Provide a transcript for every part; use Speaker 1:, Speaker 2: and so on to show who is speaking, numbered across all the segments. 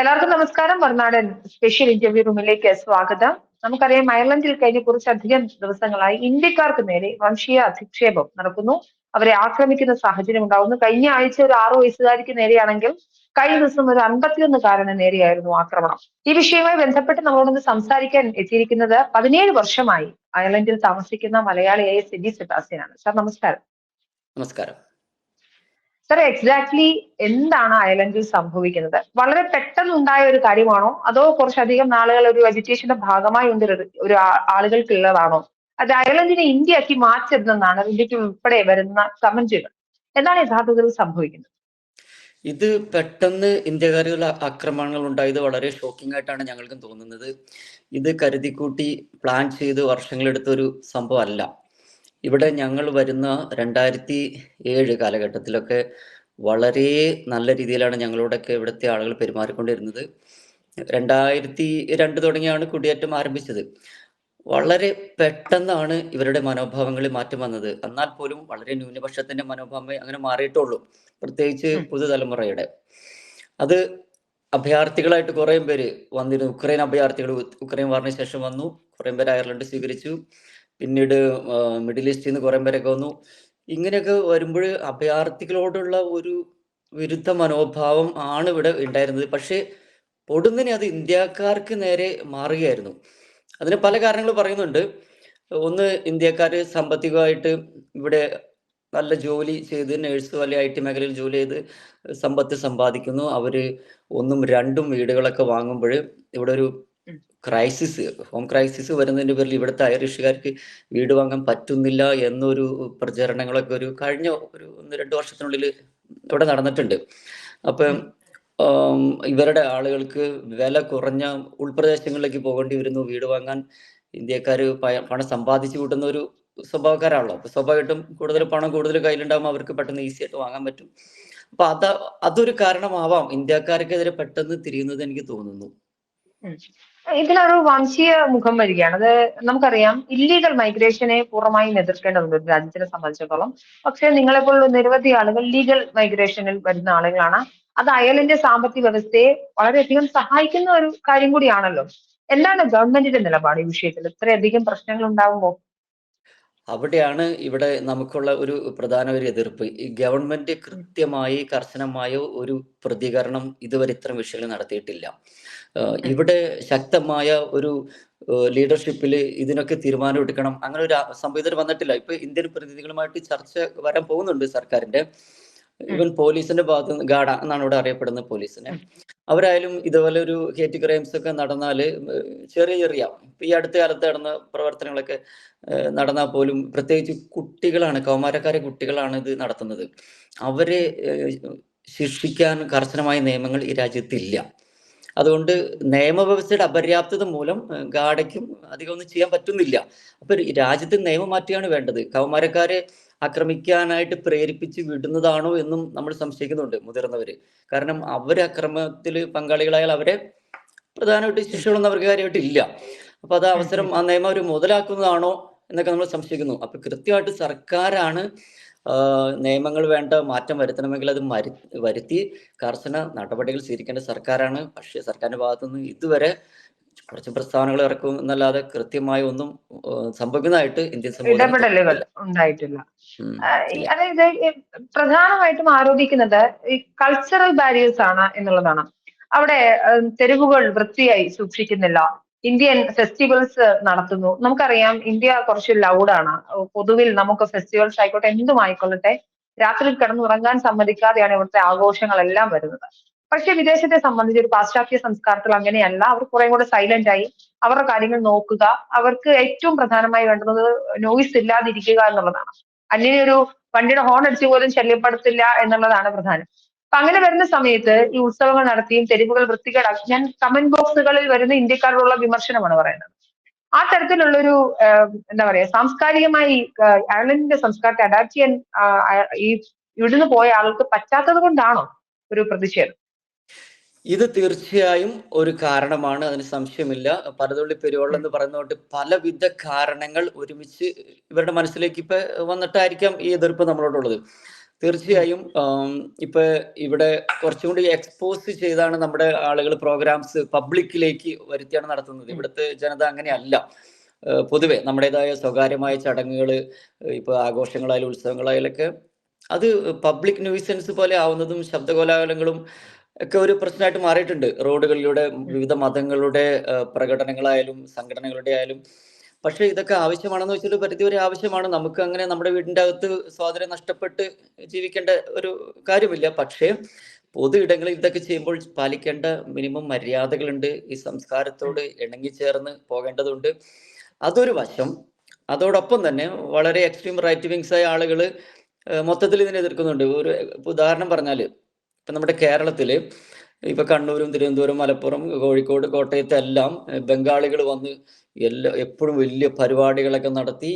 Speaker 1: എല്ലാവർക്കും നമസ്കാരം. വർണാടൻ special interview റൂമിലേക്ക് സ്വാഗതം. നമുക്കറിയാം അയർലൻഡിൽ കഴിഞ്ഞ കുറച്ചധികം ദിവസങ്ങളായി ഇന്ത്യക്കാർക്ക് നേരെ വംശീയ അധിക്ഷേപം നടക്കുന്നു. അവരെ ആക്രമിക്കുന്ന സാഹചര്യം ഉണ്ടാവുന്നു. കഴിഞ്ഞ ആഴ്ച ഒരു ആറു വയസ്സുകാരിക്ക് നേരെയാണെങ്കിൽ കഴിഞ്ഞ ദിവസം ഒരു അൻപത്തിയൊന്നുകാരന് നേരെയായിരുന്നു ആക്രമണം. ഈ വിഷയവുമായി ബന്ധപ്പെട്ട് നമ്മളോടൊന്ന് സംസാരിക്കാൻ എത്തിയിരിക്കുന്നത് പതിനേഴ് വർഷമായി അയർലൻഡിൽ താമസിക്കുന്ന മലയാളിയായ സിഡി സെബാസ്റ്റ്യനാണ്. സാർ നമസ്കാരം.
Speaker 2: നമസ്കാരം.
Speaker 1: സാർ എക്സാക്ട്ലി എന്താണ് അയലൻഡിൽ സംഭവിക്കുന്നത്? വളരെ പെട്ടെന്ന് ഉണ്ടായ ഒരു കാര്യമാണോ? അതോ കുറച്ചധികം നാളുകൾ ഒരു വെജിറ്റേഷന്റെ ഭാഗമായി ഉണ്ട് ഒരു- ആളുകൾക്കുള്ളതാണോ? അത് അയർലൻഡിനെ ഇന്ത്യയാക്കി മാറ്റരുതെന്നാണ് ഇന്ത്യയ്ക്ക് ഉൾപ്പെടെ വരുന്ന കമന്റുകൾ. എന്താണ് യഥാർത്ഥത്തിൽ സംഭവിക്കുന്നത്?
Speaker 2: ഇത് പെട്ടെന്ന് ഇന്ത്യക്കാരികൾ ആക്രമണങ്ങൾ ഉണ്ടായത് വളരെ ഷോക്കിംഗ് ആയിട്ടാണ് ഞങ്ങൾക്കും തോന്നുന്നത്. ഇത് കരുതിക്കൂട്ടി പ്ലാൻ ചെയ്ത് വർഷങ്ങളെടുത്ത ഒരു സംഭവമല്ല. ഇവിടെ ഞങ്ങൾ വരുന്ന രണ്ടായിരത്തി ഏഴ് കാലഘട്ടത്തിലൊക്കെ വളരെ നല്ല രീതിയിലാണ് ഞങ്ങളോടൊക്കെ ഇവിടുത്തെ ആളുകൾ പെരുമാറിക്കൊണ്ടിരുന്നത്. രണ്ടായിരത്തി രണ്ട് തുടങ്ങിയാണ് കുടിയേറ്റം ആരംഭിച്ചത്. വളരെ പെട്ടെന്നാണ് ഇവരുടെ മനോഭാവങ്ങളിൽ മാറ്റം വന്നത്. എന്നാൽ പോലും വളരെ ന്യൂനപക്ഷത്തിന്റെ മനോഭാവം അങ്ങനെ മാറിയിട്ടുള്ളൂ. പ്രത്യേകിച്ച് പുതുതലമുറയുടെ. അത് അഭയാർത്ഥികളായിട്ട് കുറേ പേര് വന്നിരുന്നു. ഉക്രൈൻ അഭയാർത്ഥികൾ ഉക്രൈൻ വാറിന് ശേഷം വന്നു. കുറേ പേര് അയർലൻഡ് സ്വീകരിച്ചു. പിന്നീട് മിഡിൽ ഈസ്റ്റിൽ നിന്ന് കുറേ പേരൊക്കെ വന്നു. ഇങ്ങനെയൊക്കെ വരുമ്പോൾ അഭയാർത്ഥികളോടുള്ള ഒരു വിരുദ്ധ മനോഭാവം ആണ് ഇവിടെ ഉണ്ടായിരുന്നത്. പക്ഷേ പൊടുന്നിനെ അത് ഇന്ത്യക്കാർക്ക് നേരെ മാറുകയായിരുന്നു. അതിന് പല കാരണങ്ങൾ പറയുന്നുണ്ട്. ഒന്ന് ഇന്ത്യക്കാർ സാമ്പത്തികമായിട്ട് ഇവിടെ നല്ല ജോലി ചെയ്ത് നേഴ്സ് അല്ലെങ്കിൽ ഐ ടി മേഖലയിൽ ജോലി ചെയ്ത് സമ്പത്ത് സമ്പാദിക്കുന്നു. അവർ ഒന്നും രണ്ടും വീടുകളൊക്കെ വാങ്ങുമ്പോൾ ഇവിടെ ഒരു ക്രൈസിസ് ഹോം ക്രൈസിസ് വരുന്നതിന്റെ പേരിൽ ഇവിടുത്തെ ഐറിഷുകാർക്ക് വീട് വാങ്ങാൻ പറ്റുന്നില്ല എന്നൊരു പ്രചരണങ്ങളൊക്കെ ഒരു കഴിഞ്ഞ ഒരു ഒന്ന് രണ്ട് വർഷത്തിനുള്ളിൽ ഇവിടെ നടന്നിട്ടുണ്ട്. അപ്പം ഇവരുടെ ആളുകൾക്ക് വില കുറഞ്ഞ ഉൾപ്രദേശങ്ങളിലേക്ക് പോകേണ്ടി വരുന്നു. വീട് വാങ്ങാൻ ഇന്ത്യക്കാർ പണം സമ്പാദിച്ചു കൂട്ടുന്ന ഒരു സ്വഭാവക്കാരാണല്ലോ. അപ്പൊ സ്വാഭാവികമായിട്ടും കൂടുതൽ പണം കൂടുതൽ കയ്യിലുണ്ടാകുമ്പോൾ അവർക്ക് പെട്ടെന്ന് ഈസി ആയിട്ട് വാങ്ങാൻ പറ്റും. അപ്പൊ അത് അതൊരു കാരണമാവാം ഇന്ത്യക്കാർക്കെതിരെ പെട്ടെന്ന് തിരിയുന്നത് എനിക്ക് തോന്നുന്നു.
Speaker 1: ഇതിലൊരു വംശീയ മുഖം വരികയാണ്. അത് നമുക്കറിയാം ഇല്ലീഗൽ മൈഗ്രേഷനെ പൂർണമായും എതിർക്കേണ്ടതുണ്ട് ഒരു രാജ്യത്തിനെ സംബന്ധിച്ചിടത്തോളം. പക്ഷേ നിങ്ങളെപ്പോലുള്ള നിരവധി ആളുകൾ ലീഗൽ മൈഗ്രേഷനിൽ വരുന്ന ആളുകളാണ്. അത് അയലിന്റെ സാമ്പത്തിക വ്യവസ്ഥയെ വളരെയധികം സഹായിക്കുന്ന ഒരു കാര്യം കൂടിയാണല്ലോ. എന്താണ് ഗവൺമെന്റിന്റെ നിലപാട് ഈ വിഷയത്തിൽ? ഇത്രയധികം പ്രശ്നങ്ങൾ ഉണ്ടാകുമ്പോൾ
Speaker 2: അവിടെയാണ് ഇവിടെ നമുക്കുള്ള ഒരു പ്രധാന ഒരു എതിർപ്പ്. ഈ ഗവൺമെന്റ് കൃത്യമായി കർശനമായ ഒരു പ്രതികരണം ഇതുവരെ ഇത്തരം വിഷയങ്ങൾ നടത്തിയിട്ടില്ല. ഇവിടെ ശക്തമായ ഒരു ലീഡർഷിപ്പിൽ ഇതിനൊക്കെ തീരുമാനം എടുക്കണം. അങ്ങനെ ഒരു സംവിധാനം വന്നിട്ടില്ല. ഇപ്പൊ ഇന്ത്യൻ പ്രതിനിധികളുമായിട്ട് ചർച്ച വരാൻ പോകുന്നുണ്ട് സർക്കാരിന്റെ. ഇവൻ പോലീസിന്റെ ഭാഗത്ത് നിന്ന് ഗാഡ എന്നാണ് ഇവിടെ അറിയപ്പെടുന്നത് പോലീസിനെ. അവരായാലും ഇതുപോലെ ഒരു ഹേറ്റ് ക്രൈംസ് ഒക്കെ നടന്നാൽ ചെറിയ ചെറിയ ഇപ്പൊ ഈ അടുത്ത കാലത്ത് നടന്ന പ്രവർത്തനങ്ങളൊക്കെ നടന്നാൽ പോലും പ്രത്യേകിച്ച് കുട്ടികളാണ് കൗമാരക്കാരെ കുട്ടികളാണ് ഇത് നടത്തുന്നത്. അവരെ ശിക്ഷിക്കാൻ കർശനമായ നിയമങ്ങൾ ഈ രാജ്യത്തില്ല. അതുകൊണ്ട് നിയമവ്യവസ്ഥയുടെ അപര്യാപ്തത മൂലം ഗാഡയ്ക്കും അധികം ഒന്നും ചെയ്യാൻ പറ്റുന്നില്ല. അപ്പൊ രാജ്യത്ത് നിയമം മാറ്റുകയാണ് വേണ്ടത്. കൗമാരക്കാരെ ആക്രമിക്കാനായിട്ട് പ്രേരിപ്പിച്ച് വിടുന്നതാണോ എന്നും നമ്മൾ സംശയിക്കുന്നുണ്ട് മുതിർന്നവര്. കാരണം അവർ അക്രമത്തിൽ പങ്കാളികളായാൽ അവരെ പ്രധാനമായിട്ട് ശിക്ഷകളൊന്നും അവർക്ക് കാര്യമായിട്ട് ഇല്ല. അപ്പൊ അത് അവസരം ആ നിയമം അവർ മുതലാക്കുന്നതാണോ എന്നൊക്കെ നമ്മൾ സംശയിക്കുന്നു. അപ്പൊ കൃത്യമായിട്ട് സർക്കാരാണ് നിയമങ്ങൾ വേണ്ട മാറ്റം വരുത്തണമെങ്കിൽ അത് മരു വരുത്തി കർശന നടപടികൾ സ്വീകരിക്കേണ്ട സർക്കാരാണ്. പക്ഷേ സർക്കാരിന്റെ ഭാഗത്തുനിന്ന് ഇതുവരെ കുറച്ച് പ്രസ്താവനകൾ ഇറക്കും എന്നല്ലാതെ കൃത്യമായി ഒന്നും സംഭവിക്കുന്നതായിട്ട് ഇന്ത്യൻ
Speaker 1: ഇടപെടലുകൾ ഉണ്ടായിട്ടില്ല. അതായത് പ്രധാനമായിട്ടും ആരോപിക്കുന്നത് ഈ കൾച്ചറൽ ബാരിയേഴ്സ് ആണ് എന്നുള്ളതാണ്. അവിടെ തെരുവുകൾ വൃത്തിയായി സൂക്ഷിക്കുന്നില്ല. ഇന്ത്യൻ ഫെസ്റ്റിവൽസ് നടത്തുന്നു. നമുക്കറിയാം ഇന്ത്യ കുറച്ച് ലൗഡാണ് പൊതുവിൽ നമുക്ക് ഫെസ്റ്റിവൽസ് ആയിക്കോട്ടെ എന്തും ആയിക്കൊള്ളട്ടെ രാത്രി കിടന്നുറങ്ങാൻ സമ്മതിക്കാതെയാണ് ഇവിടുത്തെ ആഘോഷങ്ങളെല്ലാം വരുന്നത്. പക്ഷെ വിദേശത്തെ സംബന്ധിച്ച് ഒരു പാശ്ചാത്യ സംസ്കാരത്തിൽ അങ്ങനെയല്ല. അവർ കുറെ കൂടെ സൈലന്റ് ആയി. അവരുടെ കാര്യങ്ങൾ നോക്കുക. അവർക്ക് ഏറ്റവും പ്രധാനമായി വേണ്ടത് നോയിസ് ഇല്ലാതിരിക്കുക എന്നുള്ളതാണ്. അന്യനെ ഒരു വണ്ടിയുടെ ഹോൺ അടിച്ചു പോലും ശല്യപ്പെടുത്തില്ല എന്നുള്ളതാണ് പ്രധാനം. അപ്പൊ അങ്ങനെ വരുന്ന സമയത്ത് ഈ ഉത്സവങ്ങൾ നടത്തിയും തെരുവുകൾ വൃത്തികേടാക്കി ഞാൻ കമന്റ് ബോക്സുകളിൽ വരുന്ന ഇന്ത്യക്കാരോടുള്ള വിമർശനമാണ് പറയുന്നത്. ആ തരത്തിലുള്ളൊരു എന്താ പറയാ സാംസ്കാരികമായി അയർലൻഡിന്റെ സംസ്കാരത്തെ അഡാപ്റ്റ് ചെയ്യാൻ ഈ ഇവിടുന്ന് പോയ ആൾക്ക് പറ്റാത്തത് കൊണ്ടാണോ ഒരു പ്രതിഷേധം?
Speaker 2: ഇത് തീർച്ചയായും ഒരു കാരണമാണ് അതിന് സംശയമില്ല. പലതുള്ളി പെരുവെള്ളം എന്ന് പറയുന്നതുകൊണ്ട് പലവിധ കാരണങ്ങൾ ഒരുമിച്ച് ഇവരുടെ മനസ്സിലേക്ക് ഇപ്പൊ വന്നിട്ടായിരിക്കാം ഈ എതിർപ്പ് നമ്മളോടുള്ളത്. തീർച്ചയായും ഇപ്പൊ ഇവിടെ കുറച്ചും കൂടി എക്സ്പോസ് ചെയ്താണ് നമ്മുടെ ആളുകൾ പ്രോഗ്രാംസ് പബ്ലിക്കിലേക്ക് വരുത്തിയാണ് നടത്തുന്നത്. ഇവിടുത്തെ ജനത അങ്ങനെയല്ല. പൊതുവെ നമ്മുടേതായ സ്വകാര്യമായ ചടങ്ങുകൾ ഇപ്പൊ ആഘോഷങ്ങളായാലും ഉത്സവങ്ങളായാലൊക്കെ അത് പബ്ലിക് ന്യൂസൻസ് പോലെ ആവുന്നതും ശബ്ദകോലാഹലങ്ങളും ഒക്കെ ഒരു പ്രശ്നമായിട്ട് മാറിയിട്ടുണ്ട്. റോഡുകളിലൂടെ വിവിധ മതങ്ങളുടെ പ്രകടനങ്ങളായാലും സംഘടനകളുടെ ആയാലും. പക്ഷെ ഇതൊക്കെ ആവശ്യമാണെന്ന് വെച്ചാൽ പരിധിവരെ ആവശ്യമാണ്. നമുക്ക് അങ്ങനെ നമ്മുടെ വീടിന്റെ അകത്ത് സ്വാതന്ത്ര്യം നഷ്ടപ്പെട്ട് ജീവിക്കേണ്ട ഒരു കാര്യമില്ല. പക്ഷേ പൊതു ഇടങ്ങളിൽ ഇതൊക്കെ ചെയ്യുമ്പോൾ പാലിക്കേണ്ട മിനിമം മര്യാദകളുണ്ട്. ഈ സംസ്കാരത്തോട് ഇണങ്ങിച്ചേർന്ന് പോകേണ്ടതുണ്ട്. അതൊരു വശം. അതോടൊപ്പം തന്നെ വളരെ എക്സ്ട്രീം റൈറ്റ് വിങ്സ് ആയ ആളുകൾ മൊത്തത്തിൽ ഇതിനെ എതിർക്കുന്നുണ്ട്. ഒരു ഉദാഹരണം പറഞ്ഞാൽ ഇപ്പൊ നമ്മുടെ കേരളത്തിൽ ഇപ്പൊ കണ്ണൂരും തിരുവനന്തപുരം മലപ്പുറം കോഴിക്കോട് കോട്ടയത്ത് എല്ലാം ബംഗാളികൾ വന്ന് എല്ലാ എപ്പോഴും വലിയ പരിപാടികളൊക്കെ നടത്തി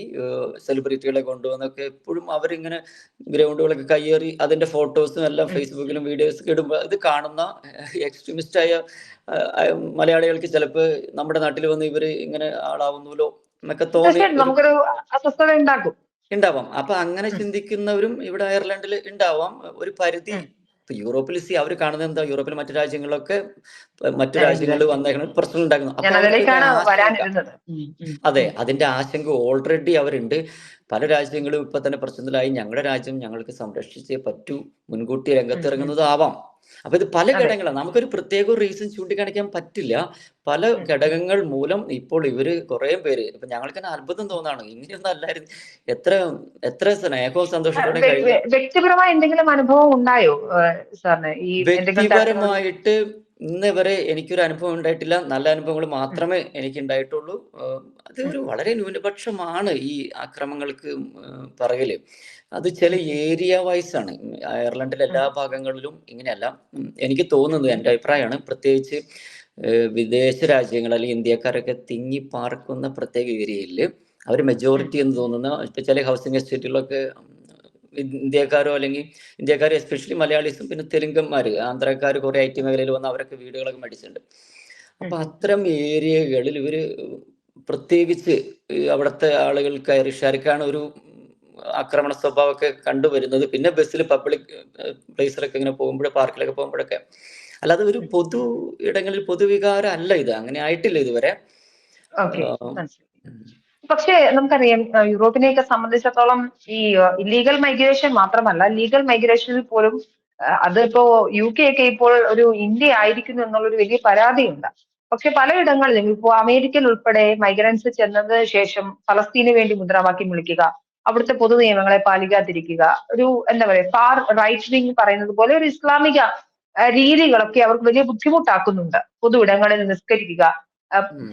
Speaker 2: സെലിബ്രിറ്റികളെ കൊണ്ടുവന്നൊക്കെ എപ്പോഴും അവരിങ്ങനെ ഗ്രൗണ്ടുകളൊക്കെ കയ്യേറി അതിന്റെ ഫോട്ടോസും എല്ലാം ഫേസ്ബുക്കിലും വീഡിയോസ് ഇടുമ്പോൾ ഇത് കാണുന്ന എക്സ്ട്രീമിസ്റ്റ് ആയ ആ, ആ, മലയാളികൾക്ക് ചിലപ്പോൾ നമ്മുടെ നാട്ടിൽ വന്ന് ഇവർ ഇങ്ങനെ ആളാവുന്നല്ലോ എന്നൊക്കെ തോന്നി.
Speaker 1: നമുക്കൊരു അസ്വസ്ഥത ഉണ്ടാക്കും.
Speaker 2: ഉണ്ടാവാം. അപ്പൊ അങ്ങനെ ചിന്തിക്കുന്നവരും ഇവിടെ അയർലൻഡിൽ ഉണ്ടാവാം. ഒരു പരിധി. ഇപ്പൊ യൂറോപ്പിൽ സി അവർ കാണുന്നത് എന്താ? യൂറോപ്പിലെ മറ്റു രാജ്യങ്ങളിലൊക്കെ മറ്റു രാജ്യങ്ങളിൽ വന്നേക്കണ പ്രശ്നം ഉണ്ടാക്കുന്നു. അതെ അതിന്റെ ആശങ്ക ഓൾറെഡി അവരുണ്ട്. പല രാജ്യങ്ങളും ഇപ്പൊ തന്നെ പ്രശ്നത്തിലായി. ഞങ്ങളുടെ രാജ്യം ഞങ്ങൾക്ക് സംരക്ഷിച്ചേ പറ്റൂ. മുൻകൂട്ടി രംഗത്തിറങ്ങുന്നത് ആവാം അപ്പൊ ഇത് പല. ഘടകങ്ങളാണ്. നമുക്കൊരു പ്രത്യേക റീസൺ ചൂണ്ടിക്കാണിക്കാൻ പറ്റില്ല. പല ഘടകങ്ങൾ മൂലം ഇപ്പോൾ ഇവർ കുറെ പേര് ഇപ്പൊ ഞങ്ങൾക്ക് തന്നെ അത്ഭുതം തോന്നാണ്. ഇങ്ങനെയൊന്നും അല്ലായിരുന്നു. എത്ര എത്ര സ്നേഹവും സന്തോഷത്തോടെ
Speaker 1: വ്യക്തിപരമായ എന്തെങ്കിലും അനുഭവം ഉണ്ടായോ ഈ
Speaker 2: വ്യക്തിപരമായിട്ട് ഇന്ന് വരെ എനിക്കൊരു അനുഭവം ഉണ്ടായിട്ടില്ല. നല്ല അനുഭവങ്ങൾ മാത്രമേ എനിക്ക് ഉണ്ടായിട്ടുള്ളൂ അത് ഒരു വളരെ ന്യൂനപക്ഷമാണ് ഈ അക്രമങ്ങൾക്ക് പറയൽ അത് ചില ഏരിയ വൈസ് ആണ്. അയർലൻഡിലെ എല്ലാ ഭാഗങ്ങളിലും ഇങ്ങനെയല്ല. എനിക്ക് തോന്നുന്നത് എന്റെ അഭിപ്രായമാണ്. പ്രത്യേകിച്ച് വിദേശ രാജ്യങ്ങൾ അല്ലെങ്കിൽ ഇന്ത്യക്കാരൊക്കെ തിങ്ങി പാർക്കുന്ന പ്രത്യേക ഏരിയയിൽ അവർ മെജോറിറ്റി എന്ന് തോന്നുന്ന ഇപ്പൊ ചില ഹൗസിംഗ് എസ്റ്റേറ്റുകളൊക്കെ ഇന്ത്യക്കാരോ അല്ലെങ്കിൽ ഇന്ത്യക്കാർ എസ്പെഷ്യലി മലയാളീസും പിന്നെ തെലുങ്കന്മാർ ആന്ധ്രക്കാർ കുറെ ഐ ടി മേഖലയിൽ വന്ന് അവരൊക്കെ വീടുകളൊക്കെ മേടിച്ചിട്ടുണ്ട്. അപ്പൊ അത്തരം ഏരിയകളിൽ ഇവർ പ്രത്യേകിച്ച് അവിടുത്തെ ആളുകൾക്ക് ഐറിഷുകാർക്കാണ് ഒരു ആക്രമണ സ്വഭാവമൊക്കെ കണ്ടുവരുന്നത്. പിന്നെ ബസ്സിൽ പബ്ലിക് പ്ലേസിലൊക്കെ ഇങ്ങനെ പോകുമ്പോൾ പാർക്കിലൊക്കെ പോകുമ്പോഴൊക്കെ. അല്ലാതെ ഒരു പൊതു ഇടങ്ങളിൽ പൊതുവികാരം അല്ല ഇത്. അങ്ങനെ ആയിട്ടില്ല ഇതുവരെ.
Speaker 1: പക്ഷേ നമുക്കറിയാം യൂറോപ്പിനെ യൂറോപ്പിനെയൊക്കെ സംബന്ധിച്ചിടത്തോളം ഈ ഇല്ലീഗൽ മൈഗ്രേഷൻ മാത്രമല്ല ലീഗൽ മൈഗ്രേഷനിൽ പോലും അതിപ്പോ യു കെ ഒക്കെ ഇപ്പോൾ ഒരു ഇന്ത്യ ആയിരിക്കുന്നു എന്നുള്ളൊരു വലിയ പരാതിയുണ്ട്. പക്ഷെ പലയിടങ്ങളിലും ഇപ്പോ അമേരിക്കയിൽ ഉൾപ്പെടെ മൈഗ്രൻസ് ചെന്നതിന് ശേഷം ഫലസ്തീന് വേണ്ടി മുദ്രാവാക്യം വിളിക്കുക അവിടുത്തെ പൊതു നിയമങ്ങളെ പാലിക്കാതിരിക്കുക. ഒരു എന്താ പറയുക ഫാർ റൈറ്റ് വിങ് പറയുന്നത് പോലെ ഒരു ഇസ്ലാമിക രീതികളൊക്കെ അവർക്ക് വലിയ ബുദ്ധിമുട്ടാക്കുന്നുണ്ട്. പൊതു ഇടങ്ങളിൽ നിസ്കരിക്കുക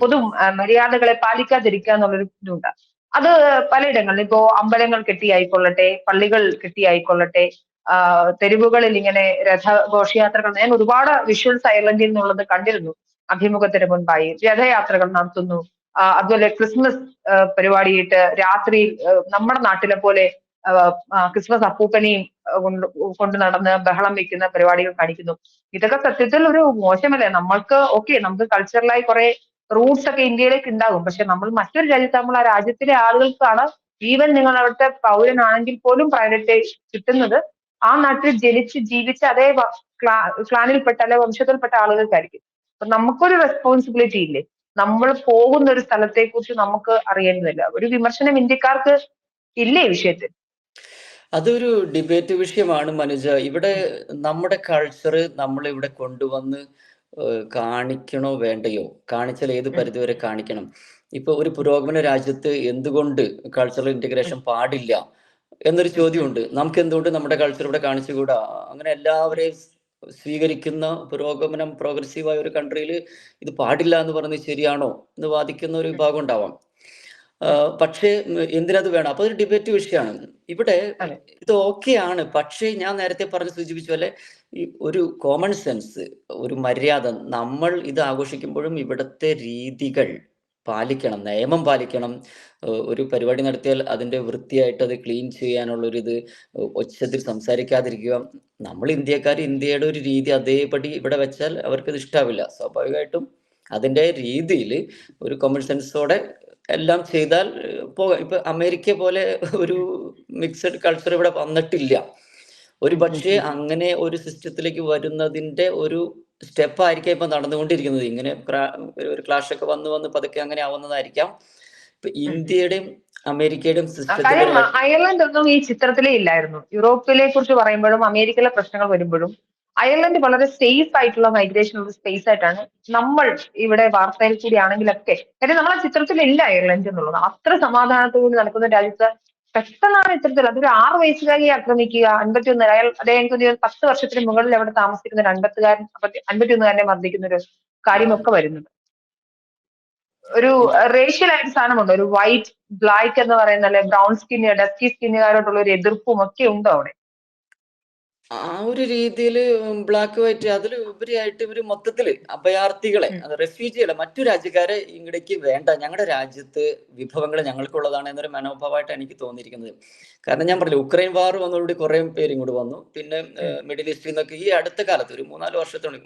Speaker 1: പൊതു മര്യാദകളെ പാലിക്കാതിരിക്കുക എന്നുള്ളൊരു ഇതുണ്ട്. അത് പലയിടങ്ങളിൽ ഇപ്പോ അമ്പലങ്ങൾ കെട്ടിയായിക്കൊള്ളട്ടെ പള്ളികൾ കെട്ടിയായിക്കൊള്ളട്ടെ ആ, തെരുവുകളിൽ ഇങ്ങനെ രഥഘോഷയാത്രകൾ ഞാൻ ഒരുപാട് വിഷ്വൽസ് അയർലൻഡിൽ നിന്നുള്ളത് കണ്ടിരുന്നു. അഭിമുഖത്തിന് മുൻപായി രഥയാത്രകൾ നടത്തുന്നു. അതുപോലെ ക്രിസ്മസ് പരിപാടിയിട്ട് രാത്രി നമ്മുടെ നാട്ടിലെ പോലെ ക്രിസ്മസ് അപ്പൂപ്പനെയും കൊണ്ട് നടന്ന് ബഹളം വെക്കുന്ന പരിപാടികൾ കാണിക്കുന്നു. ഇതൊക്കെ സത്യത്തിൽ ഒരു മോശമല്ലേ? നമ്മൾക്ക് ഓക്കെ നമുക്ക് കൾച്ചറലായി കുറെ റൂട്ട്സ് ഒക്കെ ഇന്ത്യയിലേക്ക് ഉണ്ടാകും. പക്ഷെ നമ്മൾ മറ്റൊരു രാജ്യത്ത് നമ്മൾ ആ രാജ്യത്തിലെ ആളുകൾക്കാണ് ഈവൻ നിങ്ങൾ അവിടുത്തെ പൗരനാണെങ്കിൽ പോലും പ്രയോറിറ്റി കിട്ടുന്നത്. ആ നാട്ടിൽ ജനിച്ച് ജീവിച്ച അതേ ക്ലാനിൽപ്പെട്ട അല്ലെ വംശത്തിൽപ്പെട്ട ആളുകൾക്കായിരിക്കും. അപ്പൊ നമുക്കൊരു റെസ്പോൺസിബിലിറ്റി ഇല്ലേ? നമ്മൾ പോകുന്ന ഒരു സ്ഥലത്തെ കുറിച്ച് നമുക്ക് അറിയേണ്ടതില്ല. ഒരു വിമർശനം ഇന്ത്യക്കാർക്ക് ഇല്ലേ ഈ വിഷയത്തിൽ?
Speaker 2: അതൊരു ഡിബേറ്റ് വിഷയമാണ് മനുജ. ഇവിടെ നമ്മുടെ കൾച്ചർ നമ്മൾ ഇവിടെ കൊണ്ടുവന്ന് കാണിക്കണോ വേണ്ടയോ? കാണിച്ചാൽ ഏത് പരിധിവരെ കാണിക്കണം? ഇപ്പൊ ഒരു പുരോഗമന രാജ്യത്ത് എന്തുകൊണ്ട് കൾച്ചറൽ ഇന്റഗ്രേഷൻ പാടില്ല എന്നൊരു ചോദ്യമുണ്ട്. നമുക്ക് എന്തുകൊണ്ട് നമ്മുടെ കൾച്ചർ ഇവിടെ കാണിച്ചുകൂടാ? അങ്ങനെ എല്ലാവരെയും സ്വീകരിക്കുന്ന പുരോഗമനം പ്രോഗ്രസീവായ ഒരു കൺട്രിയിൽ ഇത് പാടില്ല എന്ന് പറഞ്ഞ് ശരിയാണോ എന്ന് വാദിക്കുന്ന ഒരു വിഭാഗം ഉണ്ടാവാം. പക്ഷേ എന്തിനത് വേണം? അപ്പൊ ഒരു ഡിബേറ്റ് വിഷയമാണ്. ഇവിടെ. ഇത് ഓക്കെയാണ് പക്ഷേ ഞാൻ നേരത്തെ പറഞ്ഞ് സൂചിപ്പിച്ച പോലെ ഈ ഒരു കോമൺ സെൻസ് ഒരു മര്യാദ നമ്മൾ ഇത് ആഘോഷിക്കുമ്പോഴും ഇവിടുത്തെ രീതികൾ പാലിക്കണം നിയമം പാലിക്കണം. ഒരു പരിപാടി നടത്തിയാൽ അതിന്റെ വൃത്തിയായിട്ട് അത് ക്ലീൻ ചെയ്യാനുള്ളൊരിത് ഒച്ചത്തിൽ സംസാരിക്കാതിരിക്കുക. നമ്മൾ ഇന്ത്യക്കാർ ഇന്ത്യയുടെ ഒരു രീതി അതേപടി ഇവിടെ വെച്ചാൽ അവർക്കത് ഇഷ്ടാവില്ല. സ്വാഭാവികമായിട്ടും അതിന്റെ രീതിയിൽ ഒരു കോമൺ സെൻസോടെ എല്ലാം ചെയ്താൽ പോകാം. ഇപ്പൊ അമേരിക്ക പോലെ ഒരു മിക്സഡ് കൾച്ചർ ഇവിടെ വന്നിട്ടില്ല. ഒരു പക്ഷേ അങ്ങനെ ഒരു സിസ്റ്റത്തിലേക്ക് വരുന്നതിന്റെ ഒരു സ്റ്റെപ്പ് ആയിരിക്കാം ഇപ്പൊ നടന്നുകൊണ്ടിരിക്കുന്നത്. ഇങ്ങനെ ഒരു ക്ലാഷ് ഒക്കെ വന്ന് വന്ന് പതുക്കെ അങ്ങനെ ആവുന്നതായിരിക്കാം. ഇപ്പൊ ഇന്ത്യയുടെയും അമേരിക്കയുടെയും സിസ്റ്റത്തിൽ
Speaker 1: അയർലൻഡ് ഒന്നും ഈ ചിത്രത്തിലേ ഇല്ലായിരുന്നു. യൂറോപ്പിലെ കുറിച്ച് പറയുമ്പോഴും അമേരിക്കയിലെ പ്രശ്നങ്ങൾ വരുമ്പോഴും അയർലൻഡ് വളരെ സേഫ് ആയിട്ടുള്ള മൈഗ്രേഷൻ ഉള്ള സ്പേസ് ആയിട്ടാണ് നമ്മൾ ഇവിടെ വാർത്തയിൽ കൂടി ആണെങ്കിലൊക്കെ. കാര്യം നമ്മളെ ചിത്രത്തിൽ ഇല്ല അയർലൻഡ് എന്നുള്ളത്. അത്ര സമാധാനത്തോടെ നടക്കുന്ന രാജ്യത്ത് പെട്ടെന്നാണ് ഇത്തരത്തിൽ അതൊരു ആറ് വയസ്സുകാരിയെ ആക്രമിക്കുക അൻപത്തിയൊന്ന് അയാൾ അദ്ദേഹം എനിക്ക് പത്ത് വർഷത്തിന് മുകളിൽ അവിടെ താമസിക്കുന്ന ഒരു അൻപത്തുകാരൻ അൻപത്തിയൊന്നുകാരനെ മർദ്ദിക്കുന്ന ഒരു കാര്യമൊക്കെ വരുന്നുണ്ട് ഒരു റേഷ്യൽ ആയിട്ട് സാധനമുണ്ട്? ഒരു വൈറ്റ് ബ്ലാക്ക് എന്ന് പറയുന്ന അല്ലെ ബ്രൗൺ സ്കിന്ന് ഡസ്കി സ്കിന്നുകാരോടുള്ള ഒരു എതിർപ്പും ഒക്കെ ഉണ്ടോ അവിടെ?
Speaker 2: ആ ഒരു രീതിയിൽ ബ്ലാക്ക് വൈറ്റ് അതിൽ ഉപരിയായിട്ട് ഇവർ മൊത്തത്തിൽ അഭയാർത്ഥികളെ. അത് റെഫ്യൂജികളെ മറ്റു രാജ്യക്കാരെ ഇങ്ങടേക്ക് വേണ്ട. ഞങ്ങളുടെ രാജ്യത്ത് വിഭവങ്ങൾ ഞങ്ങൾക്കുള്ളതാണ് എന്നൊരു മനോഭാവമായിട്ട് എനിക്ക് തോന്നിയിരിക്കുന്നത്. കാരണം ഞാൻ പറഞ്ഞില്ല ഉക്രൈൻ വാർ വന്നതോടുകൂടി കുറെ പേര് ഇങ്ങോട്ട് വന്നു. പിന്നെ മിഡിൽ ഈസ്റ്റിൽ നിന്നൊക്കെ ഈ അടുത്ത കാലത്ത് ഒരു മൂന്നാൽ വർഷത്തോളം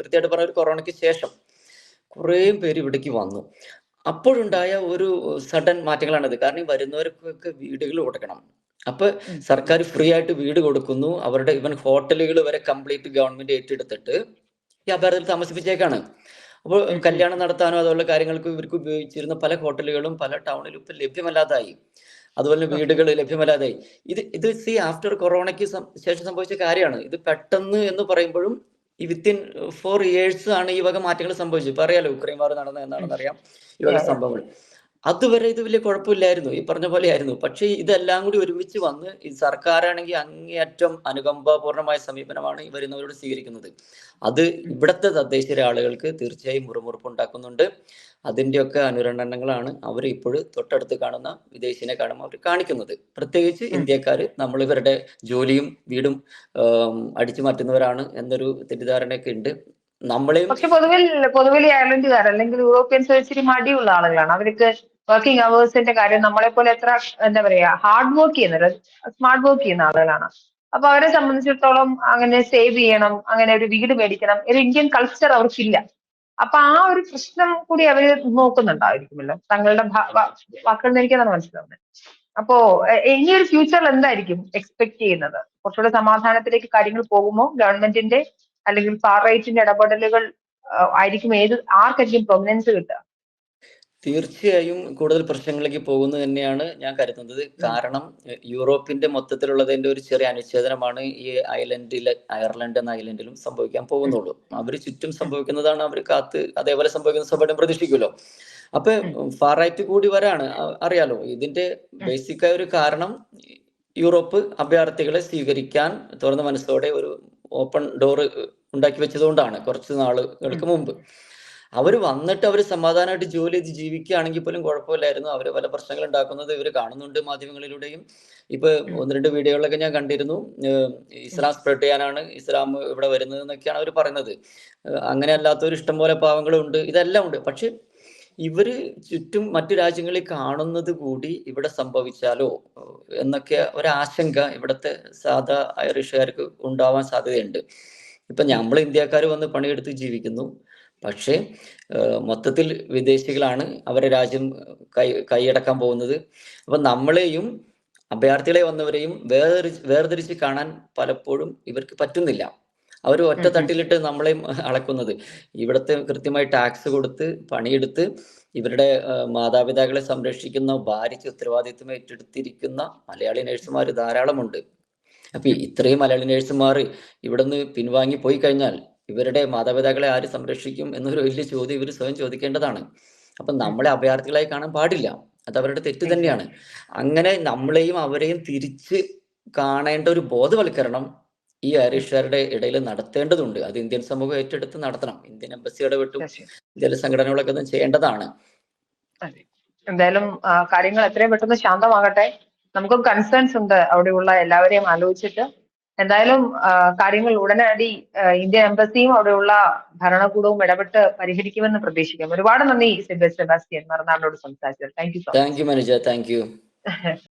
Speaker 2: കൃത്യമായിട്ട് പറഞ്ഞ ഒരു കൊറോണയ്ക്ക് ശേഷം കുറേ പേര് ഇവിടേക്ക് വന്നു. അപ്പോഴുണ്ടായ ഒരു സഡൻ മാറ്റങ്ങളാണിത്. കാരണം ഈ വരുന്നവർക്കൊക്കെ വീടുകൾ കൊടുക്കണം അപ്പൊ സർക്കാർ ഫ്രീ ആയിട്ട് വീട് കൊടുക്കുന്നു. അവരുടെ ഇവൻ ഹോട്ടലുകൾ വരെ കംപ്ലീറ്റ് ഗവൺമെന്റ് ഏറ്റെടുത്തിട്ട് ഈ അഭയാർത്ഥികൾ താമസിപ്പിച്ചേക്കാണ്. അപ്പോൾ. കല്യാണം നടത്താനോ അതുപോലെ കാര്യങ്ങൾക്ക് ഇവർക്ക് ഉപയോഗിച്ചിരുന്ന പല ഹോട്ടലുകളും പല ടൗണിലും ഇപ്പൊ ലഭ്യമല്ലാതായി. അതുപോലെ വീടുകൾ ലഭ്യമല്ലാതായി. ഇത് ഇത് സി ആഫ്റ്റർ കൊറോണയ്ക്ക് ശേഷം സംഭവിച്ച കാര്യമാണ്. ഇത് പെട്ടെന്ന് എന്ന് പറയുമ്പോഴും ഈ വിത്തിൻ ഫോർ ഇയേഴ്സ് ആണ് ഈ വക മാറ്റങ്ങൾ സംഭവിച്ചത്. ഇപ്പൊ അറിയാലോ ഉക്രൈൻ വാർ നടന്ന എന്താണെന്ന് അറിയാം ഈ വക. സംഭവങ്ങൾ. അതുവരെ ഇത് വലിയ കുഴപ്പമില്ലായിരുന്നു. ഈ പറഞ്ഞ പോലെ ആയിരുന്നു പക്ഷേ ഇതെല്ലാം കൂടി ഒരുമിച്ച് വന്ന് ഈ സർക്കാരാണെങ്കിൽ അങ്ങേയറ്റം അനുകമ്പാപൂർണമായ സമീപനമാണ് ഈ വരുന്നവരോട് സ്വീകരിക്കുന്നത്. അത് ഇവിടുത്തെ തദ്ദേശീയ ആളുകൾക്ക് തീർച്ചയായും മുറിമുറുപ്പ് ഉണ്ടാക്കുന്നുണ്ട് അതിന്റെയൊക്കെ അനുരണനങ്ങളാണ് അവർ ഇപ്പോൾ തൊട്ടടുത്ത് കാണുന്ന വിദേശിനെ കാണുമ്പോൾ അവർ കാണിക്കുന്നത്. പ്രത്യേകിച്ച്. ഇന്ത്യക്കാർ നമ്മൾ ഇവരുടെ ജോലിയും വീടും അടിച്ചു മാറ്റുന്നവരാണ് എന്നൊരു തെറ്റിദ്ധാരണയൊക്കെ ഉണ്ട്. നമ്മളെയും
Speaker 1: പക്ഷെ പൊതുവിൽ പൊതുവിൽ അയർലൻഡുകാർ അല്ലെങ്കിൽ യൂറോപ്യൻസ് ഇച്ചിരി മടിയുള്ള ആളുകളാണ്. അവർക്ക് വർക്കിംഗ് അവേഴ്സിന്റെ കാര്യം നമ്മളെ പോലെ എത്ര എന്താ പറയാ ഹാർഡ് വർക്ക് ചെയ്യുന്നത് സ്മാർട്ട് വർക്ക് ചെയ്യുന്ന ആളുകളാണ്. അപ്പൊ അവരെ സംബന്ധിച്ചിടത്തോളം അങ്ങനെ സേവ് ചെയ്യണം അങ്ങനെ ഒരു വീട് മേടിക്കണം ഒരു ഇന്ത്യൻ കൾച്ചർ അവർക്കില്ല. അപ്പൊ ആ ഒരു പ്രശ്നം കൂടി അവർ നോക്കുന്നുണ്ടായിരിക്കുമല്ലോ. തങ്ങളുടെ വാക്കുകളിൽ എനിക്കതാണ് മനസ്സിലാവുന്നത്. അപ്പോ ഇനി ഒരു ഫ്യൂച്ചറിൽ എന്തായിരിക്കും എക്സ്പെക്ട് ചെയ്യുന്നത്? കുറച്ചുകൂടെ സമാധാനത്തിലേക്ക് കാര്യങ്ങൾ പോകുമോ? ഗവൺമെന്റിന്റെ അല്ലെങ്കിൽ ഫാർ റൈറ്റിന്റെ ഇടപെടലുകൾ ആയിരിക്കും ഏത് ആർക്കായിരിക്കും പ്രൊമിനൻസ് കിട്ടുക?
Speaker 2: തീർച്ചയായും കൂടുതൽ പ്രശ്നങ്ങളിലേക്ക് പോകുന്നു തന്നെയാണ് ഞാൻ കരുതുന്നത്. കാരണം യൂറോപ്പിന്റെ മൊത്തത്തിലുള്ളതിന്റെ ഒരു ചെറിയ അനുച്ഛേദനമാണ് ഈ ഐലൻഡിലെ അയർലൻഡ് എന്ന ഐലൻഡിലും സംഭവിക്കാൻ പോകുന്നുള്ളൂ. അവർ ചുറ്റും സംഭവിക്കുന്നതാണ് അവർ കാത്ത് അതേപോലെ സംഭവിക്കുന്ന സഭയുടെ പ്രതീക്ഷിക്കുമല്ലോ. അപ്പൊ ഫാറായിട്ട് കൂടി വരാണ്. അറിയാലോ ഇതിന്റെ ബേസിക് ആയ ഒരു കാരണം യൂറോപ്പ് അഭയാർത്ഥികളെ സ്വീകരിക്കാൻ തുറന്ന മനസ്സോടെ ഒരു ഓപ്പൺ ഡോർ ഉണ്ടാക്കി വെച്ചതുകൊണ്ടാണ് കുറച്ച് നാളുകൾക്ക് മുമ്പ്. അവർ വന്നിട്ട് അവർ സമാധാനമായിട്ട് ജോലി ചെയ്ത് ജീവിക്കുകയാണെങ്കിൽ പോലും കുഴപ്പമില്ലായിരുന്നു. അവർ പല പ്രശ്നങ്ങൾ ഉണ്ടാക്കുന്നത് ഇവർ കാണുന്നുണ്ട് മാധ്യമങ്ങളിലൂടെയും. ഇപ്പൊ ഒന്ന് രണ്ട് വീഡിയോകളൊക്കെ ഞാൻ കണ്ടിരുന്നു. ഇസ്ലാം സ്പ്രെഡ് ചെയ്യാനാണ് ഇസ്ലാം ഇവിടെ വരുന്നത് എന്നൊക്കെയാണ് അവർ പറയുന്നത്. അങ്ങനെ അല്ലാത്തവർ ഇഷ്ടംപോലെ പാവങ്ങളുണ്ട് ഇതെല്ലാം ഉണ്ട്. പക്ഷെ ഇവർ ചുറ്റും മറ്റു രാജ്യങ്ങളിൽ കാണുന്നത് കൂടി ഇവിടെ സംഭവിച്ചാലോ? എന്നൊക്കെ ഒരാശങ്ക ഇവിടുത്തെ സാധാ ഐറിഷുകാർക്ക് ഉണ്ടാവാൻ സാധ്യതയുണ്ട്. ഇപ്പൊ നമ്മൾ ഇന്ത്യക്കാർ വന്ന് പണിയെടുത്ത് ജീവിക്കുന്നു. പക്ഷേ മൊത്തത്തിൽ വിദേശികളാണ് അവരെ രാജ്യം കൈ കൈയടക്കാൻ പോകുന്നത്. അപ്പൊ നമ്മളെയും അഭയാർത്ഥികളെ വന്നവരെയും വേർതിരി വേർതിരിച്ച് കാണാൻ പലപ്പോഴും ഇവർക്ക് പറ്റുന്നില്ല. അവർ ഒറ്റ. തട്ടിലിട്ട് നമ്മളെയും അളക്കുന്നത്. ഇവിടുത്തെ കൃത്യമായി ടാക്സ് കൊടുത്ത് പണിയെടുത്ത് ഇവരുടെ മാതാപിതാക്കളെ സംരക്ഷിക്കുന്ന ഭാരിച്ച ഉത്തരവാദിത്വം ഏറ്റെടുത്തിരിക്കുന്ന മലയാളി നഴ്സുമാർ ധാരാളമുണ്ട്. അപ്പൊ ഇത്രയും മലയാളി നഴ്സുമാർ ഇവിടുന്ന് പിൻവാങ്ങി പോയി കഴിഞ്ഞാൽ ഇവരുടെ മാതാപിതാക്കളെ ആര് സംരക്ഷിക്കും എന്നൊരു വലിയ ചോദ്യം ഇവർ സ്വയം ചോദിക്കേണ്ടതാണ്. അപ്പൊ നമ്മളെ അഭയാർത്ഥികളായി കാണാൻ പാടില്ല. അത് അവരുടെ തെറ്റ് തന്നെയാണ്. അങ്ങനെ നമ്മളെയും അവരെയും തിരിച്ച് കാണേണ്ട ഒരു ബോധവൽക്കരണം ഈ ഐറിഷുകാരുടെ ഇടയിൽ നടത്തേണ്ടതുണ്ട്. അത് ഇന്ത്യൻ സമൂഹം ഏറ്റെടുത്ത് നടത്തണം. Indian embassy ഇടപെട്ടും.
Speaker 1: ജലസംഘടനകളൊക്കെ
Speaker 2: ഇന്ത്യയിലെ സംഘടനകളൊക്കെ ഒന്ന് ചെയ്യേണ്ടതാണ്.
Speaker 1: എന്തായാലും കാര്യങ്ങൾ എത്രയും പെട്ടെന്ന് ശാന്തമാകട്ടെ. നമുക്ക് കൺസേൺസ് ഉണ്ട് അവിടെയുള്ള എല്ലാവരെയും ആലോചിച്ചിട്ട്. എന്തായാലും കാര്യങ്ങൾ ഉടനടി ഇന്ത്യൻ എംബസിയും അവിടെയുള്ള ഭരണകൂടവും ഇടപെട്ട് പരിഹരിക്കുമെന്ന് പ്രതീക്ഷിക്കാം ഒരുപാട് നന്ദി സെബാസ്റ്റിയൻ. മറുനാടിനോട് സംസാരിച്ചത് thank you
Speaker 2: thank you Manuja. Thank you